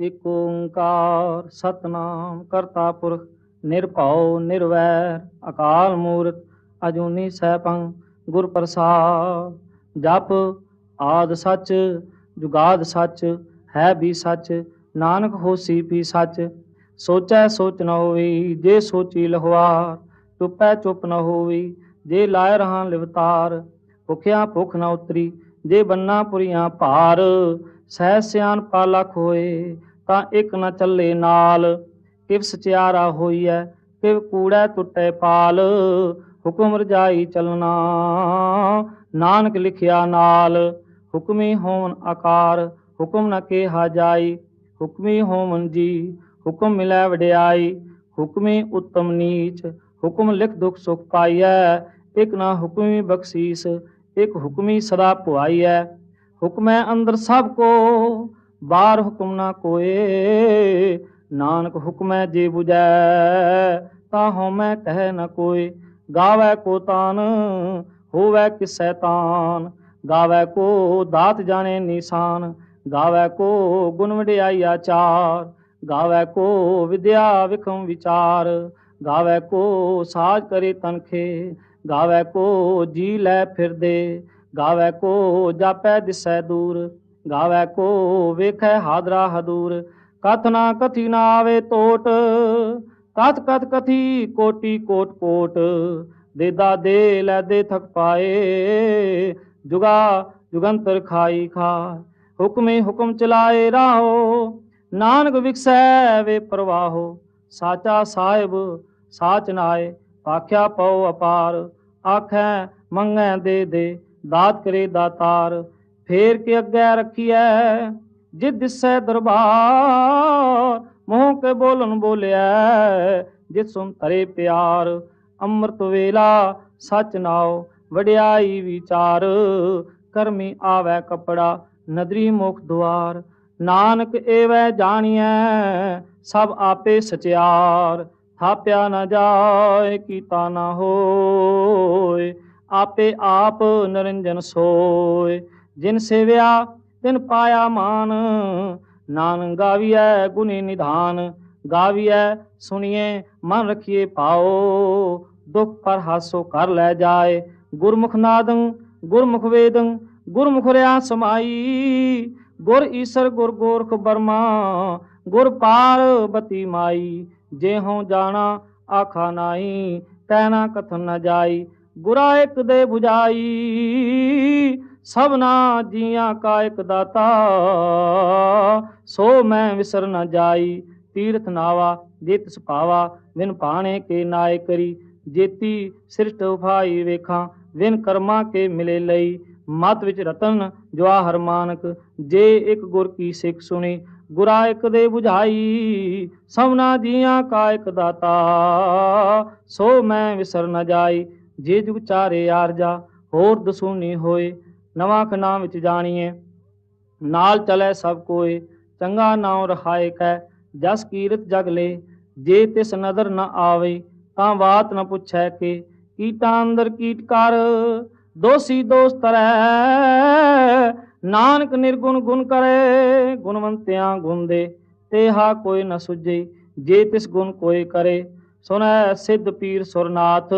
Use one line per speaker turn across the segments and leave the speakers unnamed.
ਇਕ ਓੰਕਾਰ ਸਤਨਾਮ ਕਰਤਾ ਪੁਰਖ, ਨਿਰਭਉ, ਨਿਰਵੈਰ, ਅਕਾਲ ਮੂਰਤ, ਅਜੂਨੀ ਸੈਭੰ ਗੁਰ ਪ੍ਰਸਾਦ ਜਪ ਆਦ ਸੱਚ, ਜੁਗਾਦ ਸੱਚ, ਹੈ ਵੀ ਸੱਚ, ਨਾਨਕ ਹੋਸੀ ਵੀ ਸੱਚ। ਸੋਚੈ ਸੋਚ ਨ ਹੋਈ, ਜੇ ਸੋਚੀ ਲਹਵਾਰ, ਚੁੱਪੈ ਚੁੱਪ ਨ ਹੋਈ ਜੇ ਲਾਇ ਰਹਾ ਲਿਵਤਾਰ। ਭੁਖਿਆ ਭੁਖ ਨ ਉਤਰੀ, ਜੇ ਬੰਨਾ ਪੁਰੀਆਂ ਭਾਰ, ਸਹਿ ਸਿਆਨ ਪਾਲਖ ਹੋਏ ਤਾਂ ਇੱਕ ਨਾ ਚੱਲੇ ਨਾਲ। ਕਿਵ ਸਚਿਆਰਾ ਹੋਈਐ, ਕਿਵ ਕੂੜੈ ਟੁੱਟੇ ਪਾਲ। ਹੁਕਮ ਰਜਾਈ ਚਲਣਾ, ਨਾਨਕ ਲਿਖਿਆ ਨਾਲ। ਹੁਕਮੀ ਹੋਵਨ ਆਕਾਰ, ਹੁਕਮ ਨਾ ਕਿਹਾ ਜਾਈ। ਹੁਕਮੀ ਹੋਵਨ ਜੀ, ਹੁਕਮ ਮਿਲੈ ਵਡਿਆਈ। ਹੁਕਮੀ ਉਤਮ ਨੀਚ, ਹੁਕਮ ਲਿਖ ਦੁਖ ਸੁਖ ਪਾਈਐ। ਇਕ ਨਾ ਹੁਕਮੀ ਬਖਸ਼ੀਸ, ਇਕ ਹੁਕਮੀ ਸਦਾ ਪੁਆਈਐ ਹੁਕਮੈ ਅੰਦਰ ਸਭ ਕੋ ਬਾਹਰ ਹੁਕਮ ਨਾ ਕੋਏ, ਨਾਨਕ ਹੁਕਮੈ ਜੇ 부ਜੈ ਤਾਂ ਹਉਮੈ ਕਹਿ ਨ ਕੋਈ ਗਾਵੈ ਕੋ ਤਾਨ, ਹੋਵੈ ਕਿਸੈ ਤਾਨ। ਗਾਵੈ ਕੋ ਦਾਤ ਜਾਣੇ ਨਿਸ਼ਾਨ, ਗਾਵੈ ਕੋ ਗੁਣ ਵਡਿਆਈ ਆਚਾਰ ਗਾਵੈ ਕੋ ਵਿਦਿਆ ਵਿਖਮ ਵਿਚਾਰ, ਗਾਵੈ ਕੋ ਸਾਜ ਕਰੇ ਤਨਖੇ। ਗਾਵੈ ਕੋ ਜੀ ਲੈ ਫਿਰਦੇ, ਗਾਵੈ ਕੋ ਜਾਪੈ ਦਿਸੈ ਦੂਰ। ਗਾਵੈ ਕੋ ਵੇਖੈ ਹਾਦਰਾ ਹਦੂਰ, ਕਥ ਨਾ ਕਥੀ ਨਾ ਆਵੇ ਟੋਟ ਕਥ ਕਥ ਕਥੀ ਕੋਟੀ ਕੋਟ ਕੋਟ ਦੇਦਾ ਦੇ ਲੈ ਦੇ ਥਕ ਪਾਏ, ਜੁਗਾ ਜੁਗੰਤਰ ਖਾਈ ਖਾ, ਹੁਕਮੇ ਹੁਕਮ ਚਲਾਏ ਰਾਹੋ, ਨਾਨਕ ਵਿਖਸੈ ਵੇ ਪ੍ਰਵਾਹੋ, ਸਾਚਾ ਸਾਹਿਬ ਸਾਚ ਨਾਏ ਆਖਿਆ ਪਉ ਅਪਾਰ, ਆਖੈ ਮੰਗੈ ਦੇ ਦੇ, ਦਾਤ ਕਰੇ ਦਾਤਾਰ ਫੇਰ ਕੇ ਅੱਗੇ ਰੱਖੀਐ? ਜਿ ਦਿਸੈ ਦਰਬਾਰ, ਮੋਹ ਕੇ ਬੋਲਨ ਬੋਲਿਆ ਜਿ ਸੁਨ ਤਰੇ ਪਿਆਰ, ਅੰਮ੍ਰਿਤ ਵੇਲਾ, ਸਚ ਨਾਉ, ਵਡਿਆਈ ਵਿਚਾਰ। ਕਰਮੀ ਆਵੈ ਕਪੜਾ, ਨਦਰੀ ਮੁਖ ਦੁਆਰ। ਨਾਨਕ ਏਵੈ ਜਾਣੀਐ, ਸਭ ਆਪੇ ਸਚਿਆਰ। ਥਾਪਿਆ ਨਾ ਜਾਏ, ਕੀਤਾ ਨਾ ਹੋਏ, ਆਪੇ ਆਪ ਨਰਿੰਜਨ ਸੋਏ। ਜਿਨ ਸੇਵਿਆ, ਤਿਨ ਪਾਇਆ ਮਾਨ। ਨਾਨ ਗਾਵੀਐ ਗੁਨੀ ਨਿਧਾਨ। ਗਾਵੀਐ ਸੁਣੀਏ ਮਨ ਰਖੀਏ ਪਾਓ ਦੁਖ ਪਰ ਹਾਸੋ ਕਰ ਲੈ ਜਾਏ। ਗੁਰਮੁਖ ਨਾਦੰ, ਗੁਰਮੁਖ ਵੇਦੰ, ਗੁਰਮੁਖ ਰਿਆ ਸਮਾਈ। ਗੁਰ ਈਸਰ, ਗੁਰ ਗੋਰਖ ਬਰਮਾ ਗੁਰ ਪਾਰਬਤੀ ਮਾਈ। ਜੇ ਹਉ ਜਾਣਾ, ਆਖਾ ਨਾਈ। ਤੈਨਾ ਕਥਨ ਨ ਜਾਈ। ਗੁਰਾ ਇੱਕ ਦੇ 부ਜਾਈ ਸਭਨਾ ਜੀਆਂ ਕਾ ਇੱਕ ਦਾਤਾ। ਸੋ ਮੈਂ ਵਿਸਰ ਨ ਜਾਈ, ਤੀਰਥ ਨਾਵਾ, ਜਿਤ ਸੁਭਾਵਾ ਵਿਨ ਪਾਣੇ ਕੇ ਨਾਇ ਕਰੀ। ਜੇਤੀ ਸ੍ਰਿਸ਼ਟ ਉਫਾਈ ਵੇਖਾਂ ਵਿਨ ਕਰਮਾ ਕੇ ਮਿਲੇ ਲਈ। ਮਤ ਵਿੱਚ ਰਤਨ ਜਵਾਹਰ ਮਾਨਕ, ਜੇ ਇੱਕ ਗੁਰ ਕੀ ਸਿੱਖ ਸੁਣੀ, ਗੁਰਾ ਇੱਕ ਦੇ 부ਝਾਈ ਸਭਨਾ ਜੀਆਂ ਕਾ ਇੱਕ ਦਾਤਾ। ਸੋ ਮੈਂ ਵਿਸਰ ਨ ਜਾਈ, ਜੇ ਜੁਗ ਚਾਰੇ ਆਰਜਾ, ਹੋਰ ਦਸੂਨੀ ਹੋਏ। ਨਵਾਂ ਖਨਾ ਵਿੱਚ ਜਾਣੀਏ ਨਾਲ ਚਲੇ ਸਭ ਕੋਏ ਚੰਗਾ ਨਾਉ ਰਹਾਏ ਕੈ, ਜਸ ਕੀਰਤ ਜਗ ਲੈ, ਜੇ ਤਿਸ ਨਦਰ ਨ ਆਵੇ, ਤਾਂ ਬਾਤ ਨ ਪੁੱਛੈ ਕੇ, ਕੀਟਾਂ ਅੰਦਰ ਕੀਟ ਦੋਸੀ ਦੋਸ ਤਰੈ। ਨਾਨਕ ਨਿਰਗੁਣ ਗੁਣ ਕਰੇ, ਗੁਣਵੰਤਿਆਂ ਗੁਣ ਦੇ, ਤੇਹਾ ਕੋਈ ਨ ਸੁਝੇ, ਜੇ ਤਿਸ ਗੁਣ ਕੋਈ ਕਰੇ। ਸੁਨੈ ਸਿੱਧ ਪੀਰ ਸੁਰਨਾਥ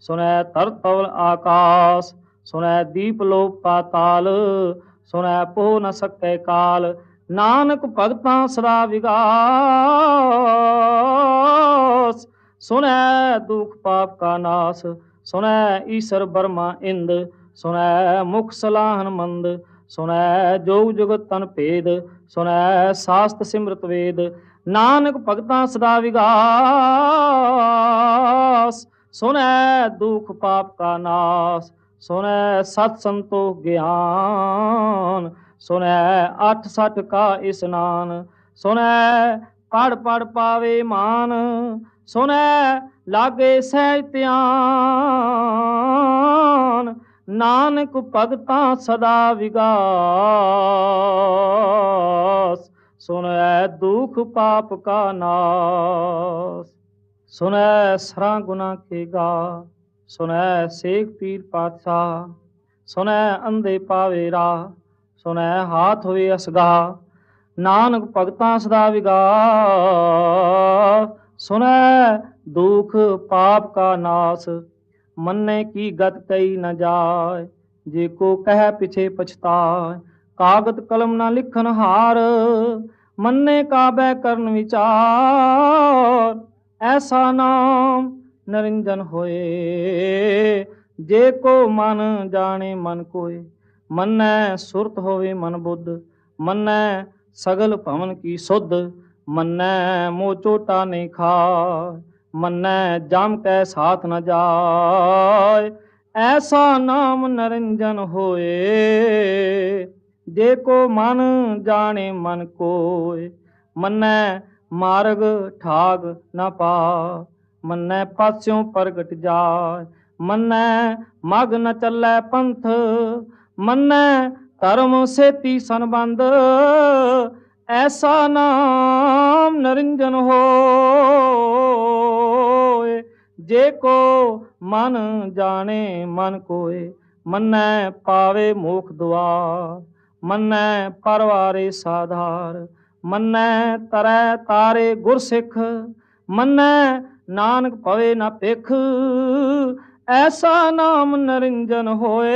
ਸੁਨੈ ਤਰਤਵਲ ਆਕਾਸ ਸੁਨੈ ਦੀਪ ਲੋਕ ਪਾਤਾਲ ਸੁਨੈ ਪੋ ਨ ਸਕੈ ਕਾਲ, ਨਾਨਕ ਭਗਤਾਂ ਸਦਾ ਵਿਗਾਸ। ਸੁਨੈ ਦੁਖ ਪਾਪ ਕਾ ਨਾਸ ਸੁਨੈ ਈਸ਼ਰ ਬਰਮਾ ਇੰਦ ਸੁਨੈ ਮੁਖ ਸਲਾਹਨ ਮੰਦ ਸੁਨੈ ਜੋਗ ਜੁਗਤ ਤਨ ਭੇਦ ਸੁਨੈ ਸਾਸਤ ਸਿਮਰਤ ਵੇਦ। ਨਾਨਕ ਭਗਤਾਂ ਸਦਾ ਵਿਗਾਸ ਸੁਨੈ ਦੁਖ ਪਾਪ ਕਾ ਨਾਸ। ਸੁਨੈ ਸਤ ਸੰਤੋਖ ਗਿਆਨ ਸੁਨੈ ਅਠ ਸਠ ਕਾ ਇਸਨਾਨ ਸੁਨੈ ਪੜ ਪੜ ਪਾਵੇ ਮਾਨ ਸੁਨੈ ਲਾਗੇ ਸਹਿਜ ਧਿਆਨ, ਨਾਨਕ ਭਗਤਾਂ ਸਦਾ ਵਿਗਾਸ ਸੁਨੈ ਦੁਖ ਪਾਪ ਕਾ ਨਾਸ ਸੁਨੈ ਸਰਾ ਗੁਨਾ ਕੇ ਗਾ ਸੁਨੈ ਸੇਖ ਪੀਰ ਪਾਤਸ਼ਾਹ ਸੁਨੈ ਅੰਧੇ ਪਾਵੇ ਰਾ ਸੁਨੈ ਹਾਥ ਹੋਵੇ ਅਸਗਾ ਨਾਨਕ ਭਗਤਾਂ ਸਦਾ ਵਿਗਾ ਸੁਨੈ ਦੁਖ ਪਾਪ ਕਾ ਨਾਸ, ਮੰਨੇ ਕੀ ਗਤ ਕਈ ਨ ਜਾਏ, ਜੇ ਕੋ ਕਹਿ ਪਿਛੇ ਪਛਤਾਏ, ਕਾਗਤ ਕਲਮ ਨਾ ਲਿਖਨ ਹਾਰ, ਮੰਨੇ ਕਾਬੈ ਕਰਨ ਵਿਚਾਰ। ਐਸਾ ਨਾਮ ਨਰਿੰਜਨ ਹੋਏ। ਜੇ ਕੋ ਮਨ ਜਾਣੇ ਮਨ ਕੋਏ, ਮੰਨੈ ਸੁਰਤ ਹੋਵੇ ਮਨ ਬੁੱਧ, ਮੰਨੈ ਸਗਲ ਭਵਨ ਕੀ ਸੁਧ, ਮੰਨੈ ਮੋ ਚੋਟਾ ਨਹੀਂ ਖਾ ਮੰਨੈ ਜਮ ਕੈ ਸਾਥ ਨ ਜਾਏ। ਐਸਾ ਨਾਮ ਨਰਿੰਜਨ ਹੋਏ, ਜੇ ਕੋ ਮਨ ਜਾਣੇ ਮਨ ਕੋਏ, ਮੰਨੈ ਮਾਰਗ ਠਾਗ ਨ ਪਾ ਮੰਨੈ ਪਾਸਿਓਂ ਪ੍ਰਗਟ ਜਾਏ। ਮੰਨੈ ਮਗ ਨ ਚੱਲੈ ਪੰਥ, ਮੰਨੈ ਧਰਮ ਸੇਤੀ ਸੰਬੰਧ। ਐਸਾ ਨਾਮ ਨਰਿੰਜਨ ਹੋਏ, ਜੇ ਕੋ ਮਨ ਜਾਣੇ ਮਨ ਕੋਏ। ਮੰਨੈ ਪਾਵੇ ਮੋਖ ਦੁਆਰ, ਮੰਨੈ ਪਰਵਾਰੇ ਸਾਧਾਰ। ਮੰਨੈ ਤਰੈ ਤਾਰੇ ਗੁਰਸਿੱਖ, ਮੰਨੈ ਨਾਨਕ ਪਵੇ ਨਾ ਭਿਖ, ਐਸਾ ਨਾਮ ਨਰਿੰਜਨ ਹੋਏ।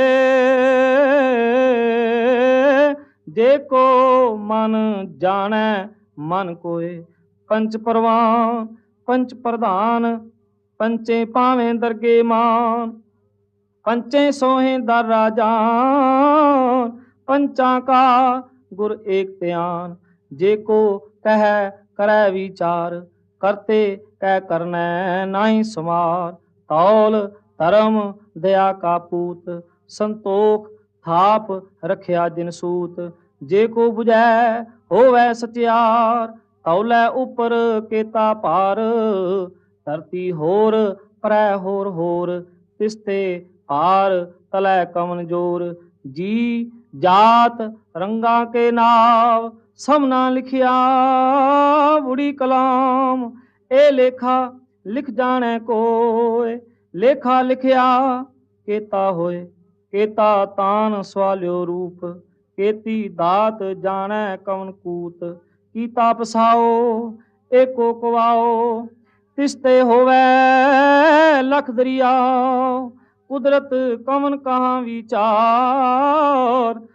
ਜੇ ਕੋ ਮਨ ਜਾਣੈ, ਮਨ ਕੋਏ। ਪੰਚ ਪਰਵਾਨ, ਪੰਚ ਪ੍ਰਧਾਨ, ਪੰਚੇ ਪਾਵੇਂ ਦਰਗੇ ਮਾਨ। ਪੰਚੇ ਸੋਹੇ ਦਰ ਰਾਜਾਨ ਪੰਚਾਂ ਕਾ ਗੁਰ ਏਕ ਧਿਆਨ। ਜੇ ਕੋ ਕਹਿ, ਕਰੈ ਵਿਚਾਰ ਕਰਤੇ, ਕਹਿ ਕਰਨੈ ਨਾਹੀ ਸਮਾਰ। ਤੌਲ ਧਰਮ ਦਇਆ ਕਾ ਪੂਤ, ਸੰਤੋਖ ਥਾਪ ਰਖਿਆ ਦਿਨ ਸੂਤ। ਜੇ ਕੋ 부ਜੈ ਹੋਵੈ ਸਚਿਆਰ, ਤੌਲੇ ਉਪਰ ਕੇਤਾ ਪਾਰ ਧਰਤੀ ਹੋਰ, ਪਰੈ ਹੋਰ ਹੋਰ, ਤਿਸਤੇ ਪਾਰ ਤਲੈ ਕਮਨ ਜੋਰ। ਜੀ ਜਾਤ ਰੰਗਾਂ ਕੇ ਨਾਮ ਸਮਨਾ ਲਿਖਿਆ, ਬੁੜੀ ਕਲਾਮ, ਇਹ ਲੇਖਾ ਲਿਖ ਜਾਣੈ ਕੋਏ। ਲੇਖਾ ਲਿਖਿਆ, ਕੇਤਾ ਹੋਏ, ਕੇਤਾ ਤਾਨ ਸਵਾਲਿਓ ਰੂਪ, ਕੇਤੀ ਦਾਤ ਜਾਣੈ ਕਵਨ ਕੂਤ। ਕੀਤਾ ਪਸਾਓ, ਏਕੋ ਕਵਾਓ, ਤਿਸਤੇ ਹੋਵੇ ਲਖ ਦਰਿਆ। ਕੁਦਰਤ ਕਵਨ ਕਹਾ ਵਿਚਾਰ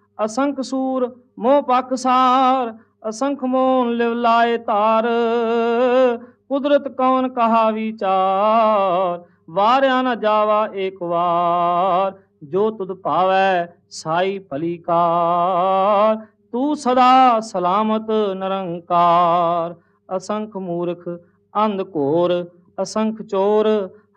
ਅਸੰਖ ਸੂਰ, ਮੋਹ ਪਖਸਾਰ ਅਸੰਖ ਮੋਨ ਲਿਵ ਲਾਏ ਤਾਰ ਕੁਦਰਤ ਕੌਣ ਕਹਾ ਵਿਚਾਰ, ਵਾਰਿਆ ਨਾ ਜਾਵਾ ਏਕ ਵਾਰ। ਜੋ ਤੁਧ ਭਾਵੈ ਸਾਈ ਭਲੀਕਾਰ ਤੂੰ ਸਦਾ ਸਲਾਮਤ ਨਿਰੰਕਾਰ। ਅਸੰਖ ਮੂਰਖ, ਅੰਧ ਘੋਰ, ਅਸੰਖ ਚੋਰ,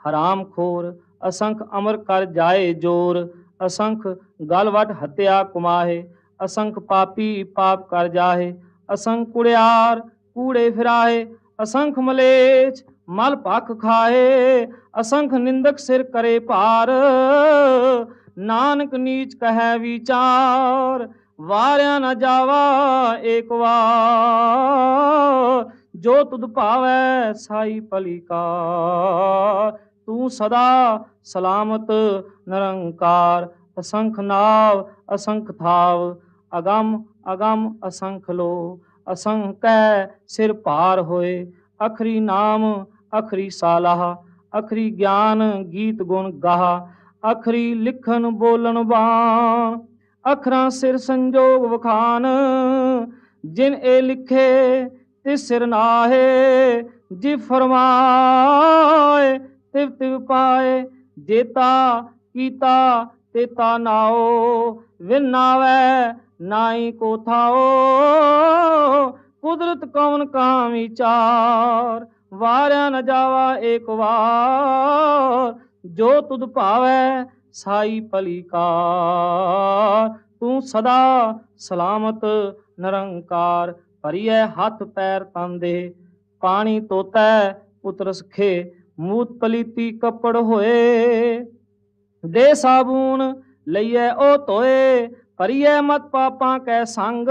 ਹਰਾਮ ਖੋਰ। ਅਸੰਖ ਅਮਰ ਕਰ ਜਾਏ ਜੋਰ। ਅਸੰਖ ਗਲਵਟ ਹਤਿਆ ਕੁਮਾਹੇ, ਅਸੰਖ ਪਾਪੀ ਪਾਪ ਕਰ ਜਾਹੇ, ਅਸੰਖ ਕੁੜਿਆਰ ਕੂੜੇ ਫਿਰਾਏ ਅਸੰਖ ਮਲੇਛ ਮਲ ਪੱਖ ਖਾਏ ਅਸੰਖ ਨਿੰਦਕ ਸਿਰ ਕਰੇ ਭਾਰ, ਨਾਨਕ ਨੀਚ ਕਹੈ ਵਿਚਾਰ, ਵਾਰਿਆ ਨਾ ਜਾਵਾ ਏਕ ਵਾਰ, ਜੋ ਤੁਧ ਭਾਵੈ ਸਾਈ ਪਲੀਕਾਰ ਤੂੰ ਸਦਾ ਸਲਾਮਤ, ਨਿਰੰਕਾਰ, ਅਸੰਖ ਨਾਵ, ਅਸੰਖ ਥਾਵ, ਅਗੰਮ ਅਗੰਮ ਅਸੰਖ ਲੋ ਅਸੰਕੈ ਸਿਰ ਭਾਰ ਹੋਏ, ਅਖਰੀ ਨਾਮ, ਅਖਰੀ ਸਾਲਾਹ, ਅਖਰੀ ਗਿਆਨ ਗੀਤ ਗੁਣ ਗਾਹ, ਅਖਰੀ ਲਿਖਣ ਬੋਲਣ ਬਾਣ, ਅਖਰਾਂ ਸਿਰ ਸੰਜੋਗ ਵਖਾਨ, ਜਿਨ ਇਹ ਲਿਖੇ ਤੇ ਸਿਰ ਨਾਹੇ, ਜੀ ਫਰਮਾਏ ਤਿਵ ਤਿਵ ਪਾਏ ਜੇਤਾ ਕੀਤਾ ਤੇ ਨਾਓ। ਵਿਨਾਵੇ ਨਾਈ ਕੋ ਥਾਓ। ਕੁਦਰਤ ਕੌਣ ਕਾ ਵਿਚਾਰ ਵਾਰਿਆ ਨ ਜਾਵਾ ਏਕ ਵਾਰ। ਜੋ ਤੁਧ ਭਾਵੈ, ਸਾਈ ਭਲੀਕਾਰ ਤੂੰ ਸਦਾ ਸਲਾਮਤ, ਨਿਰੰਕਾਰ, ਭਰੀਐ ਹੱਥ ਪੈਰ ਤਨ ਦੇ। ਪਾਣੀ ਤੋਤੈ ਉਤਰਸ ਸਖੇ ਮੂਤ ਪਲੀਤੀ ਕੱਪੜ ਹੋਏ। ਦੇ ਸਾਬੂਨ ਲਈਐ ਉਹ ਧੋਏ ਭਰੀਐ ਮਤ ਪਾਪਾਂ ਕੈ ਸੰਗ।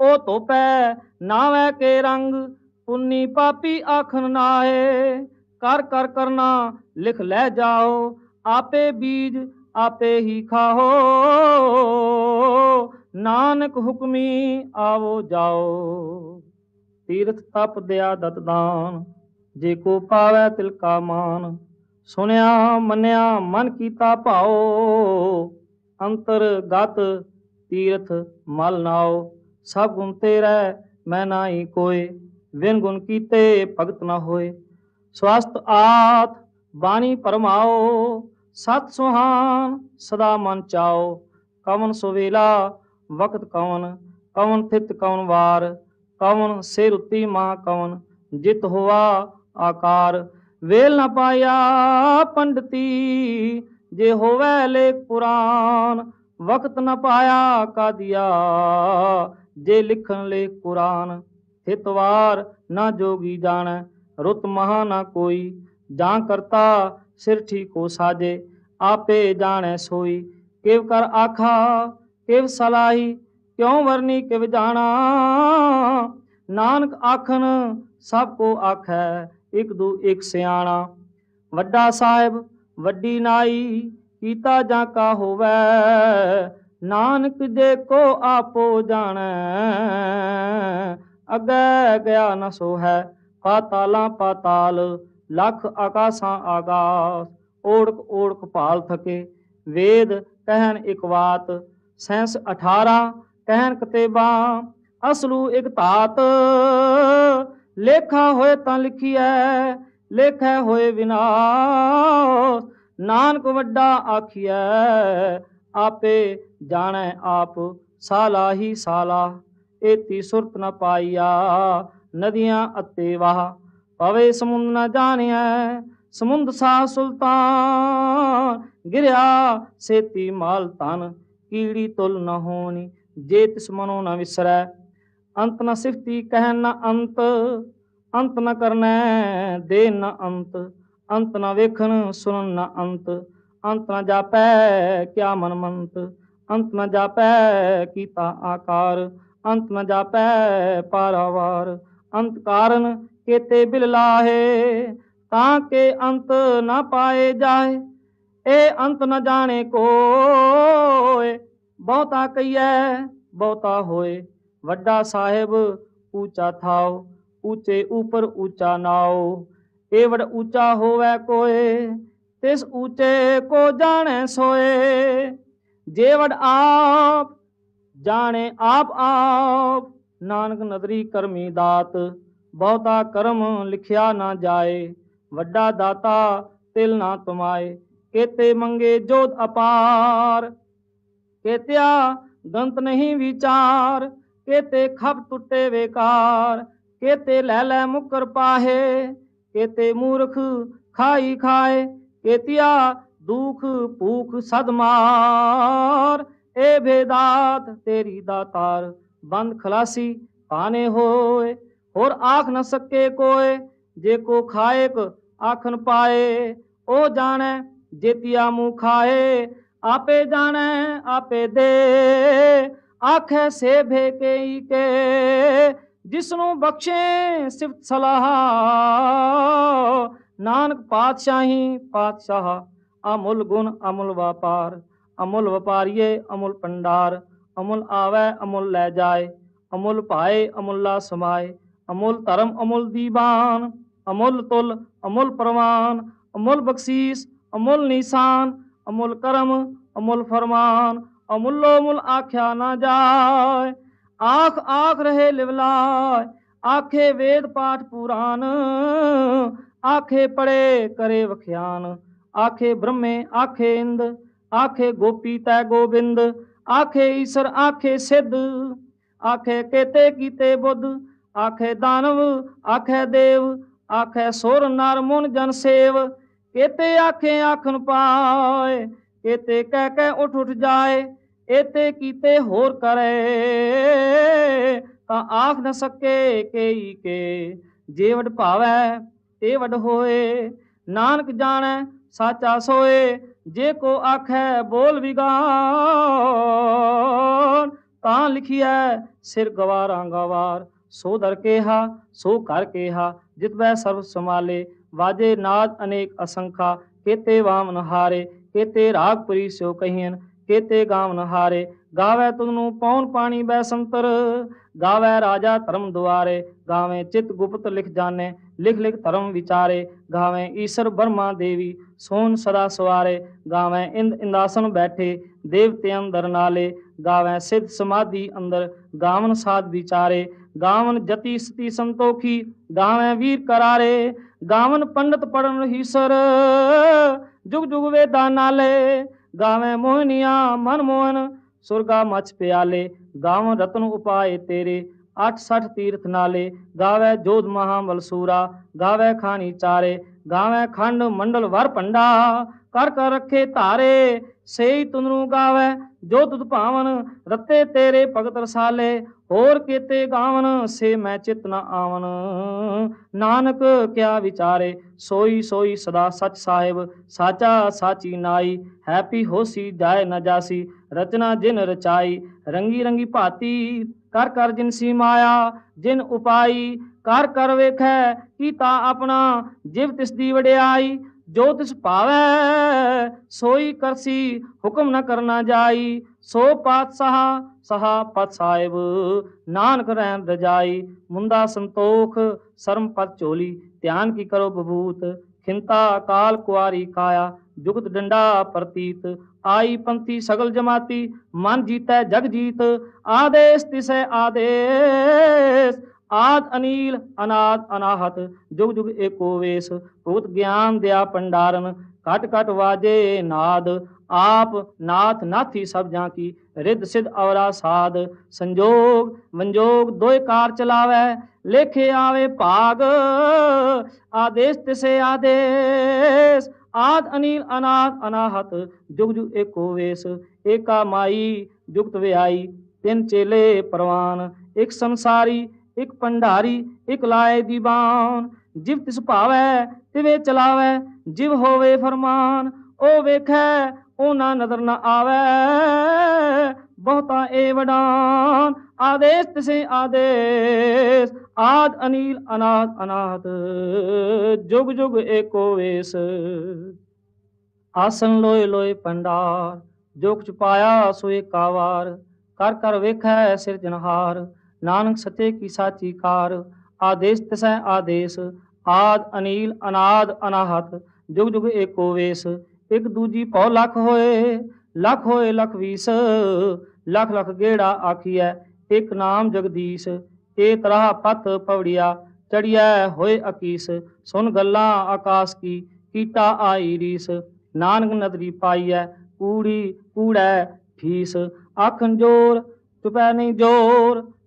ਉਹ ਧੋਪੈ ਨਾਵੇਂ ਕੇ ਰੰਗ, ਪੁੰਨੀ ਪਾਪੀ ਆਖਣ ਨਾਏ ਕਰ ਕਰ, ਕਰਨਾ ਲਿਖ ਲੈ ਜਾਓ, ਆਪੇ ਬੀਜ ਆਪੇ ਹੀ ਖਾਓ। ਨਾਨਕ ਹੁਕਮੀ ਆਵੋ ਜਾਓ। ਤੀਰਥ ਤਪ ਦਿਆ ਦਤ ਦਾਨ ਜੇ ਕੋ ਪਾਵੈ ਤਿਲ ਕਾ ਮਾਨ, ਸੁਨਿਆ, ਮੰਨਿਆ, ਮਨ ਕੀਤਾ ਭਾਓ ਅੰਤਰ ਗਤ ਤੀਰਥ ਮਲ ਨਾਓ ਸਭ ਗੁਣ ਤੇਰਾ, ਮੈਂ ਨਾਹੀ ਕੋਏ ਵਿਨ ਗੁਣ ਕੀਤੇ ਭਗਤ ਨਾ ਹੋਏ। ਸਵਸਤ ਆਤ ਬਾਣੀ ਪਰਮਾਓ ਸਤ ਸੁਹਾਨ ਸਦਾ ਮਨ ਚਾਓ ਕਵਨ ਸੁਵੇਲਾ ਵਕਤ ਕਵਨ ਕਵਨ ਥਿਤ ਕਵਨ ਵਾਰ, ਕਵਨ ਸੇ ਉਤੀ ਮਾ ਕਵਨ, ਜਿਤ ਹੋਆ ਆਕਾਰ ਵੇਲ ਨਾ ਪਾਇਆ ਪੰਡਤੀ, ਜੇ ਹੋਵੇ ਲੇਖ ਪੁਰਾਨ ਵਕਤ ਨਾ ਪਾਇਆ ਕਾਦੀਆ, ਜੇ ਲਿਖਣ ਲੈ ਕੁਰਾਨ ਹਿਤਵਾਰ ਨਾ ਜੋਗੀ ਜਾਣੈ, ਰੁਤ ਮਹਾ ਨਾ ਕੋਈ, ਜਾਂ ਕਰਤਾ ਸਿਰ ਠੀਕੋ ਸਾਜੇ, ਆਪੇ ਜਾਣੈ ਸੋਈ, ਕਿਵ ਕਰ ਆਖਾ, ਕਿਵ ਸਲਾਹੀ, ਕਿਉ ਵਰਨੀ ਕਿਵ ਜਾਣਾ, ਨਾਨਕ ਆਖਣ ਸਭ ਕੋ ਆਖੈ ਇਕ ਦੂ ਇਕ ਸਿਆਣਾ। ਵੱਡਾ ਸਾਹਿਬ, ਵੱਡੀ ਨਾਈ, ਕੀਤਾ ਜਾਂ ਕਾ ਹੋਵੇ? ਨਾਨਕ ਜੇ ਕੋ ਆਪੋ ਜਾਣੈ। ਅਗੈ ਗਿਆ ਨ ਸੋ ਹੈ ਪਾਤਾਲਾਂ ਪਾਤਾਲ, ਲੱਖ ਆਕਾਸਾਂ ਆਕਾਸ। ਓੜਕ ਓੜਕ ਭਾਲ ਥਕੇ, ਵੇਦ ਕਹਿਣ ਇਕ ਬਾਤ ਸੈਂਸ 18 ਕਹਿਣ ਕਤੇਬਾ, ਅਸਲੂ ਇਕ ਧਾਤ। ਲੇਖਾ ਹੋਏ ਤਾਂ ਲਿਖੀਐ, ਲੇਖੈ ਹੋਏ ਵਿਨਾਸ਼। ਨਾਨਕ ਵੱਡਾ ਆਖੀਐ, ਆਪੇ ਜਾਣੈ ਆਪ ਸਾਲਾ ਹੀ ਸਾਲਾ। ਏਤੀ ਸੁਰਤ ਨ ਪਾਈਆ, ਨਦੀਆਂ ਅਤੇ ਵਾਹ। ਪਵੇ ਸਮੁੰਦ ਨ ਜਾਣਿਆ ਸਮੁੰਦ ਸਾ ਸੁਲਤਾਨ। ਗਿਰਿਆ ਸੇਤੀ ਮਾਲ ਤਨ ਕੀੜੀ ਤੁਲ ਨ ਹੋਣੀ, ਜੇ ਤਿਸ ਮਨੋ ਨ ਵਿਸਰੈ ਅੰਤ ਨ ਸਿਫਤੀ ਕਹਿ ਨ ਅੰਤ ਅੰਤ ਨ ਕਰਨੈ ਦੇ ਨ ਅੰਤ ਅੰਤ ਨ ਵੇਖਣ ਸੁਣਨ ਨ ਅੰਤ ਅੰਤ ਨ ਜਾਪੈ ਕਿਆ ਮਨ ਮੰਤ, ਅੰਤ ਨ ਜਾਪੈ ਕੀਤਾ ਆਕਾਰ, ਅੰਤ ਨ ਜਾਪੈ ਪਾਰਾਵਾਰ ਅੰਤ ਕਾਰਨ ਕੇਤੇ ਬਿਲ ਲਾਹੇ, ਤਾਂ ਕੇ ਅੰਤ ਨਾ ਪਾਏ ਜਾਏ ਏ ਅੰਤ ਨ ਜਾਣੇ ਕੋਏ, ਬਹੁਤਾ ਕਈਐ ਬਹੁਤਾ ਹੋਏ। ਵੱਡਾ ਸਾਹਿਬ ਊਚਾ ਥਾਓ ਊਚੇ ਉਪਰ ਊਚਾ ਨਾਓ ਇਹ ਵਡ ਊਚਾ ਹੋਵੇ ਕੋਏ, ਤਿਸ ਊਚੇ ਕੋ ਜਾਣੈ ਸੋਏ। ਜੇ ਵਡ ਆਪ ਜਾਣੇ ਆਪ ਆਪ, ਨਾਨਕ ਨਦਰੀ ਕਰਮੀ ਦਾਤ, ਬਹੁਤਾ ਕਰਮ ਲਿਖਿਆ ਨਾ ਜਾਏ। ਵੱਡਾ ਦਾਤਾ ਤਿਲ ਨਾ ਤੁਮਾਏ, ਕੇਤੇ ਮੰਗੇ ਜੋਤ ਅਪਾਰ। ਕੇਤਿਆ ਗੰਤ ਨਹੀਂ ਵਿਚਾਰ ਕੇਤੇ ਖਪ ਟੁੱਟੇ ਵੇਕਾਰ, ਕੇਤੇ ਲੈ ਲੈ ਮੁਕਰ ਪਾਹੇ, ਕੇਤੇ ਮੂਰਖ ਖਾਈ ਖਾਏ, ਕੇਤਿਆ ਦੁਖ ਭੂਖ ਸਦਮਾਰ ਏ ਭੇਦਾਤ ਤੇਰੀ ਦਾਤਾਰ, ਬੰਦ ਖਲਾਸੀ ਪਾਣੇ ਹੋਏ। ਹੋਰ ਆਖ ਨਾ ਸਕੇ ਕੋਏ, ਜੇ ਕੋ ਖਾਏਕ ਆਖਨ ਪਾਏ। ਉਹ ਜਾਣੈ ਜੇਤਿਆ ਮੂੰ ਖਾਏ, ਆਪੇ ਜਾਣੈ, ਆਪੇ ਦੇ। ਆਖੇ ਸੇ ਭੇ ਕੇਈ ਕੇ, ਜਿਸਨੂੰ ਬਖਸ਼ੇ ਸਿਫਤ ਸਲਾਹ। ਨਾਨਕ ਪਾਤਸ਼ਾਹੀ ਪਾਤਸ਼ਾਹ, ਅਮੁਲ ਗੁਣ ਅਮੁਲ ਵਪਾਰ। ਅਮੁਲ ਵਪਾਰੀਏ ਅਮੁਲ ਪੰਡਾਰ ਅਮੁਲ ਆਵੈ ਅਮੁੱਲ ਲੈ ਜਾਏ। ਅਮੁੱਲ ਭਾਏ ਅਮੁੱਲਾ ਸਮਾਏ। ਅਮੁਲ ਧਰਮ ਅਮੁਲ ਦੀਵਾਨ। ਅਮੁਲ ਤੁਲ ਅਮੁੱਲ ਪ੍ਰਵਾਨ। ਅਮੁਲ ਬਖਸ਼ੀਸ ਅਮੁਲ ਨਿਸ਼ਾਨ। ਅਮੁਲ ਕਰਮ ਅਮੁਲ ਫਰਮਾਨ। ਅਮੁੱਲੋ ਮੁੱਲ ਆਖਿਆ ਨਾ ਜਾਏ। ਆਖ ਆਖ ਰਹੇ ਲਿਵਲਾਏ, ਆਖੇ ਵੇਦ ਪਾਠ ਪੁਰਾਨ ਆਖੇ ਪੜੇ ਕਰੇ ਵਖਿਆਨ, ਆਖੇ ਬ੍ਰਹਮੇ ਆਖੇ ਇੰਦ, ਆਖੇ ਗੋਪੀ ਤੈ ਗੋਬਿੰਦ, ਆਖੇ ਈਸ਼ਰ ਆਖੇ ਸਿੱਧ, ਆਖੇ ਕੇਤੇ ਕੀਤੇ ਬੁੱਧ, ਆਖੇ ਦਾਨਵ ਆਖੇ ਦੇਵ, ਆਖੇ ਸੁਰ ਨਰ ਮੁਨ ਜਨ ਸੇਵ, ਕੇਤੇ ਆਖੇ ਆਖਣ ਪਾਏ, ਕੇਤੇ ਕਹਿ ਕਹਿ ਉਠ ਉਠ ਜਾਏ ਏਤੇ ਕੀਤੇ ਹੋਰ ਕਰੇ। ਤਾਂ ਆਖ ਨ ਸਕੇ ਕੇਈ ਕੇ, ਜੇ ਵਡ ਭਾਵੈ ਤੇ ਵਡ ਹੋਏ। ਨਾਨਕ ਜਾਣੈ ਸਾਚਾ ਸੋਏ, ਜੇ ਕੋ ਆਖੈ ਬੋਲ ਵਿਗਾਨ। ਤਾਂ ਲਿਖਿਐ, ਸਿਰ ਗਵਾਰਾਂ ਗਵਾਰ, ਸੋ ਦਰ ਕੇਹਾ, ਸੋ ਕਰ ਕੇਹਾ, ਜਿਤ ਬੈ ਸਰਬ ਸਮਾਲੇ ਵਾਜੇ ਨਾਦ ਅਨੇਕ ਅਸੰਖਾ, ਕੇਤੇ ਵਾਮਨ ਹਾਰੇ ਕੇਤੇ ਰਾਗ ਪੁਰੀ ਸਿਓ ਕਹੀਨ ਕੇਤੇ ਗਾਵਨ ਹਾਰੇ, ਗਾਵੇ ਤੁਧਨੂੰ ਪੌਣ ਪਾਣੀ ਬੈ ਸੰਤਰ ਗਾਵੇ ਰਾਜਾ ਧਰਮ ਦੁਆਰੇ, ਗਾਵੇ ਚਿਤ ਗੁਪਤ ਲਿਖ ਜਾਣੇ, ਲਿਖ ਲਿਖ ਧਰਮ ਵਿਚਾਰੇ, ਗਾਵੇ ਈਸ਼ਰ ਬਰਮਾ ਦੇਵੀ, ਸੋਨ ਸਦਾ ਸਵਾਰੇ, ਗਾਵੇ ਇੰਦ ਇੰਦਾਸਨ ਬੈਠੇ, ਦੇਵਤੇ ਅੰਦਰ ਨਾਲੇ, ਗਾਵੇ ਸਿੱਧ ਸਮਾਧੀ ਅੰਦਰ, ਗਾਵਨ ਸਾਧ ਵਿਚਾਰੇ, ਗਾਵਨ ਜਤੀ ਸਤੀ ਸੰਤੋਖੀ, ਗਾਵੇ ਵੀਰ ਕਰਾਰੇ, ਗਾਵਨ ਪੰਡਤ ਪੜਨ ਹੀਸਰ, ਜੁਗ ਜੁਗ ਵੇਦਾਂ ਨਾਲੇ ਗਾਵੇਂ ਮੋਹਨੀਆਂ ਮਨ ਮੋਹਨ, ਸੁਰਗਾ ਮਛ ਪਿਆਲੇ ਗਾਵਨ ਰਤਨ ਉਪਾਏ ਤੇਰੇ 860 ਤੀਰਥ ਨਾਲੇ, ਗਾਵੇ ਜੋਧ ਮਹਾਬਲ ਮਲਸੂਰਾ, ਗਾਵੇ ਖਾਣੀ ਚਾਰੇ, ਗਾਵੇ ਖੰਡ ਮੰਡਲ ਵਰ ਭੰਡਾ ਕਰ ਕਰ ਰੱਖੇ ਧਾਰੇ, ਸੇਈ ਤੁਨਰੂ ਗਾਵੇ ਜੋ ਤੁਧ ਭਾਵਨ, ਰਤੇ ਤੇਰੇ ਭਗਤ ਰਸਾਲੇ, ਹੋਰ ਕੀਤੇ ਗਾਵਨ, ਸੇ ਮੈਂ ਚਿਤ ਨ ਆਵਨ। ਨਾਨਕ ਕਿਆ ਵਿਚਾਰੇ, ਸੋਈ ਸੋਈ ਸਦਾ ਸਚ ਸਾਹਿਬ, ਸਾਚਾ ਸਾਚੀ ਨਾਈ, ਹੈਪੀ ਹੋਸੀ ਜਾਏ ਨ ਜਾਸੀ, ਰਚਨਾ ਜਿਨ ਰਚਾਈ, ਰੰਗੀ ਰੰਗੀ ਭਾਤੀ, ਕਰ ਕਰ ਜਿਨ ਸੀ ਮਾਇਆ, ਜਿਨ ਉਪਾਈ, ਕਰ ਕਰ ਵੇਖੈ, ਕੀਤਾ ਆਪਣਾ, ਜਿਵ ਤਿਸ ਦੀ ਵਡਿਆਈ ਜੋ ਤਿਸ ਭਾਵੈ, ਸੋਈ ਕਰਸੀ ਹੁਕਮ ਨਾ ਕਰਨਾ ਜਾਈ। ਸੋ ਪਾਤਸ਼ਾਹ, ਸਹਾ ਪਤ ਸਾਹਿਬ, ਨਾਨਕ ਰਹਿਣ ਰਜਾਈ ਮੁੰਦਾ ਸੰਤੋਖ, ਸਰਮ ਪਤ ਚੋਲੀ ਧਿਆਨ ਕੀ ਕਰੋ ਬਬੂਤ। ਖਿੰਤਾ ਕਾਲ ਕੁਆਰੀ ਕਾਇਆ, ਜੁਗਤ ਡੰਡਾ ਪ੍ਰਤੀਤ। ਆਈ ਪੰਥੀ ਸਗਲ ਜਮਾਤੀ, ਮਨ ਜੀਤੈ ਜਗ ਜੀਤ। ਆਦੇਸ ਤਿਸੈ ਆਦੇਸ ਆਦ ਅਨੀਲ, ਅਨਾਦ ਅਨਾਹਤ, ਜੁਗ ਜੁਗ ਏਕੋ ਵੇਸ, ਭੂਤ ਗਿਆਨ ਦਿਆ ਪੰਡਾਰਨ, ਘਟ ਘਟ ਵਾਜੇ ਨਾਦ, ਆਪ ਨਾਥ ਨਾਥੀ ਸਭ ਜਾਂ ਕੀ, ਰਿੱਧ ਸਿਧ ਔਰਾ ਸਾਧ ਸੰਜੋਗ ਵੰਜੋਗ ਦੋਇ ਕਾਰ ਚਲਾਵੇ, ਲੇਖੇ ਆਵੇ ਭਾਗ, ਆਦੇਸ ਤਿਸੇ ਆਦੇਸ, ਆਦ ਅਨੀਲ, ਅਨਾਦ ਅਨਾਹਤ, ਜੁਗ ਜੁਗ ਏਕੋ ਵੇਸ, ਏਕਾ ਮਾਈ ਜੁਗਤ ਵਿਆਈ, ਤਿੰਨ ਚੇਲੇ ਪ੍ਰਵਾਨ, ਇੱਕ ਸੰਸਾਰੀ ਇਕ ਭੰਡਾਰੀ, ਇਕ ਲਾਏ ਦੀਵਾਨ। ਜਿਵ ਤਿਸ ਭਾਵੈ, ਤਿਵੇਂ ਚਲਾਵੈ, ਜਿਵ ਹੋਵੇ ਫਰਮਾਨ। ਉਹ ਵੇਖੈ ਉਹ ਨਾ ਨਜ਼ਰ ਨਾ ਆਵੈ। ਬਹੁਤਾ ਏ ਵਡਾਨ। ਆਦੇਸ ਤਿਸੇ ਆਦੇਸ। ਆਦ ਅਨੀਲ, ਅਨਾਦ ਅਨਾਦ ਜੁਗ ਜੁਗ ਏਕੋ ਵੇਸ। ਆਸਨ ਲੋਏ ਲੋਏ ਪੰਡਾਰ ਜੋ ਕੁਛ ਪਾਇਆ ਸੋ ਏਕਾ ਵਾਰ ਕਰ ਕਰ ਵੇਖੈ ਸਿਰਜਨਹਾਰ ਨਾਨਕ ਸਤੇ ਕੀ ਸਾਚੀ ਕਾਰ, ਆਦੇਸ ਤਸੈ ਆਦੇਸ, ਆਦ ਅਨੀਲ ਅਨਾਦ ਅਨਾਹਤ, ਜੁਗ ਜੁਗ ਏਕੋ ਵੇਸ, ਇੱਕ ਦੂਜੀ ਭਉ ਲੱਖ ਹੋਏ ਲੱਖ ਹੋਏ ਲਖ ਵੀਸ, ਲੱਖ ਲੱਖ ਗੇੜਾ ਆਖੀਐ, ਇੱਕ ਨਾਮ ਜਗਦੀਸ਼ ਏ ਤਰਾ ਪਤ ਪਵੜਿਆ, ਚੜਿਐ ਹੋਏ ਅਕੀਸ, ਸੁਨ ਗੱਲਾਂ ਆਕਾਸ਼ ਕੀ, ਕੀਟਾ ਆਈ ਰੀਸ, ਨਾਨਕ ਨਦਰੀ ਪਾਈਐ, ਕੂੜੀ ਕੂੜੈ ਫੀਸ, ਆਖਣ ਜੋਰ, ਚੁਪੈ ਨਹੀਂ ਜੋਰ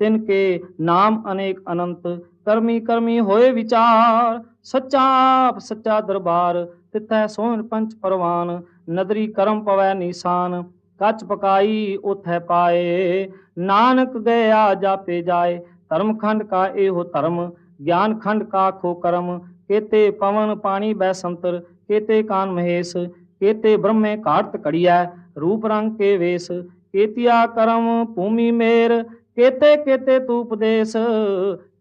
ਤਿਨ ਕੇ ਨਾਮ ਅਨੇਕ ਅਨੰਤ, ਕਰਮੀ ਕਰਮੀ ਹੋਏ ਵਿਚਾਰ, ਸੱਚਾ ਆਪ ਸੱਚਾ ਦਰਬਾਰ, ਤਿਥੈ ਸੋਹਣ ਪੰਚ ਪਰਵਾਨ, ਨਦਰੀ ਕਰਮ ਪਵੈ ਨੀਸਾਨ, ਕੱਚ ਪਕਾਈ ਉਥੈ ਪਾਏ, ਨਾਨਕ ਗਿਆ ਜਾਪੇ ਜਾਏ, ਧਰਮ ਖੰਡ ਕਾ ਇਹੋ ਧਰਮ, ਗਿਆਨ ਖੰਡ ਕਾ ਖੋ ਕਰਮ, ਕੇਤੇ ਪਵਨ ਪਾਣੀ ਬੈ ਸੰਤਰ ਕੇਤੇ ਕਾਨ ਮਹੇਸ਼, ਕੇਤੇ ਬ੍ਰਹਮੇ ਘਾਟ ਕੜੀਐ ਰੂਪ ਰੰਗ ਕੇ ਵੇਸ, ਕੇਤਿਆ ਕਰਮ ਭੂਮੀ ਮੇਰ ਕੇਤੇ ਕੇਤੇ ਤੂ ਉਪਦੇਸ਼,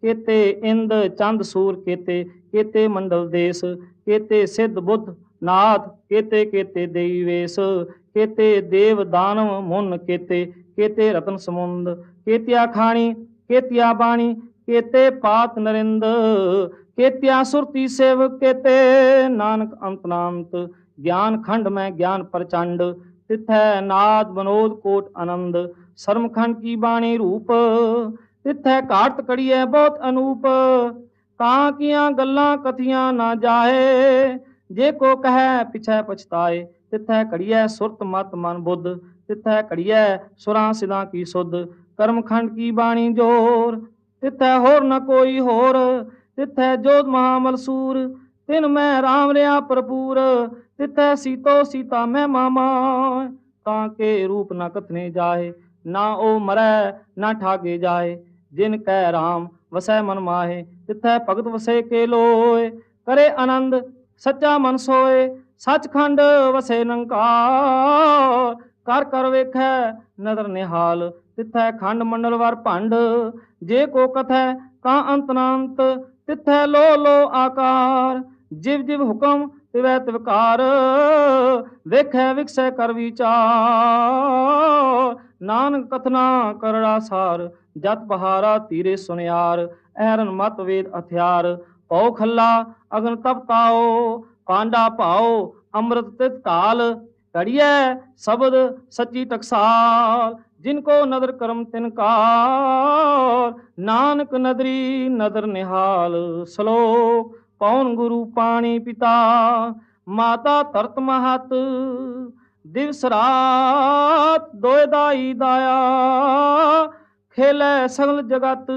ਕੇਤੇ ਇੰਦ ਚੰਦ ਸੂਰ ਕੇਤੇ ਕੇਤੇ ਮੰਡਲ ਦੇਸ, ਕੇਤੇ ਸਿੱਧ ਬੁੱਧ ਨਾਥ, ਕੇਤੇ ਕੇਤੇ ਦੇਈ ਵੇਸ, ਕੇਤੇ ਦੇਵ ਦਾਨਵ ਮੁਨ ਕੇਤੇ ਕੇਤੇ ਰਤਨ ਸਮੁੰਦ, ਕੇਤਿਆ ਖਾਣੀ, ਕੇਤਿਆ ਬਾਣੀ, ਕੇਤੇ ਪਾਤ ਨਰਿੰਦ, ਕੇਤਿਆ ਸੁਰਤੀ ਸੇਵ ਕੇਤੇ ਨਾਨਕ ਅੰਤਨਾੰਤ ਗਿਆਨ ਖੰਡ ਮੈਂ ਗਿਆਨ ਪ੍ਰਚੰਡ ਤਿਥੈ ਨਾਦ ਬਨੋਦ ਕੋਟ ਆਨੰਦ ਸਰਮਖੰਡ ਕੀ ਬਾਣੀ ਰੂਪ, ਤਿਥੈ ਘਾਟ ਕੜੀਐ ਬਹੁਤ ਅਨੂਪ, ਤਾਂ ਕੀਆਂ ਗੱਲਾਂ ਕਥੀਆਂ ਨਾ ਜਾਏ, ਜੇ ਕੋ ਕਹੈ ਪਿਛੈ ਪਛਤਾਏ, ਤਿਥੈ ਘੜੀਐ ਸੁਰਤ ਮਤ ਮਨ ਬੁੱਧ, ਤਿਥੈ ਘੜੀਐ ਸੁਰਾਂ ਸਿਦਾਂ ਕੀ ਸੁਧ, ਕਰਮਖੰਡ ਕੀ ਬਾਣੀ ਜੋਰ, ਤਿਥੈ ਹੋਰ ਨ ਕੋਈ ਹੋਰ, ਤਿਥੈ ਜੋਤ ਮਹਾਮਲ ਸੂਰ, ਤਿਨ ਮੈਂ ਰਾਮ ਰਿਆ ਭਰਪੂਰ ਤਿਥੈ ਸੀਤੋ ਸੀਤਾ ਮੈਂ ਮਾਮਾ, ਤਾਂ ਕੇ ਰੂਪ ਨ ਕਥਨੇ ਜਾਏ, ਨਾ ਉਹ ਮਰੈ, ਨਾ ਠਾਗੇ ਜਾਏ। ਜਿਨ ਕੈ ਰਾਮ ਵਸੈ ਮਨ ਮਾਹੇ, ਤਿਥੈ ਭਗਤ ਵਸੇ ਕੇ ਲੋਏ। ਕਰੇ ਆਨੰਦ ਸੱਚਾ ਮਨ ਸੋਏ, ਸੱਚਖੰਡ ਵਸੇ ਨੰਕਾਰ। ਕਰ ਕਰ ਵੇਖੈ ਨਦਰ ਨਿਹਾਲ, ਤਿਥੈ ਖੰਡ ਮੰਡਲ ਵਰ ਭੰਡ। ਜੇ ਕੋ ਕਥੈ ਕਾ ਅੰਤ ਤਿਥੈ ਲੋ ਲੋ ਆਕਾਰ। ਜਿਵ ਜਿਵ ਹੁਕਮ ਤਿਵੈ ਤਿਵਕਾਰ, ਵੇਖੈ ਵਿਕਸੈ ਕਰ ਵਿਚਾਰ। ਨਾਨਕ ਕਥਨਾ ਕਰੜਾ ਸਾਰ, ਜਤ ਬਹਾਰਾ ਤੀਰੇ ਸੁਨਿਆਰ, ਐਰਨ ਮਤ ਵੇਦ ਹਥਿਆਰ। ਪਉ ਖੱਲਾ ਅਗਨ ਤਪਤਾਓ ਪਾਂਡਾ ਭਾਓ, ਅੰਮ੍ਰਿਤ ਤਿਤ ਕਾਲ ਕੜੀਐ ਸ਼ਬਦ ਸੱਚੀ ਟਕਸਾਲ, ਜਿਨ ਕੋ ਨਦਰ ਕਰਮ ਤਿਨ ਕਾਰ। ਨਾਨਕ ਨਦਰੀ ਨਦਰ ਨਿਹਾਲ, ਸ਼ਲੋਕ ਪੌਣ ਗੁਰੂ ਪਾਣੀ ਪਿਤਾ? ਮਾਤਾ ਧਰਤ ਮਹਤ, ਦਿਵਸ ਰਾਤ ਦੋਇ ਦਾਈ ਦਾਇਆ। ਖੇਲੇ ਸਗਲ ਜਗਤ,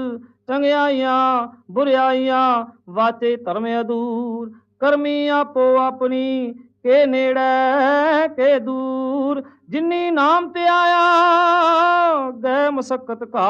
ਚੰਗਿਆਈਆਂ ਬੁਰਿਆਈਆਂ, ਵਾਚੇ ਧਰਮ ਅਦੂਰ ਕਰਮੀ ਆਪੋ ਆਪਣੀ, ਕੇ ਨੇੜੇ, ਕੇ ਦੂਰ। ਜਿਨੀ ਨਾਮ ਤੇ ਆਇਆ ਗਏ ਮਸਕਤ ਕਾ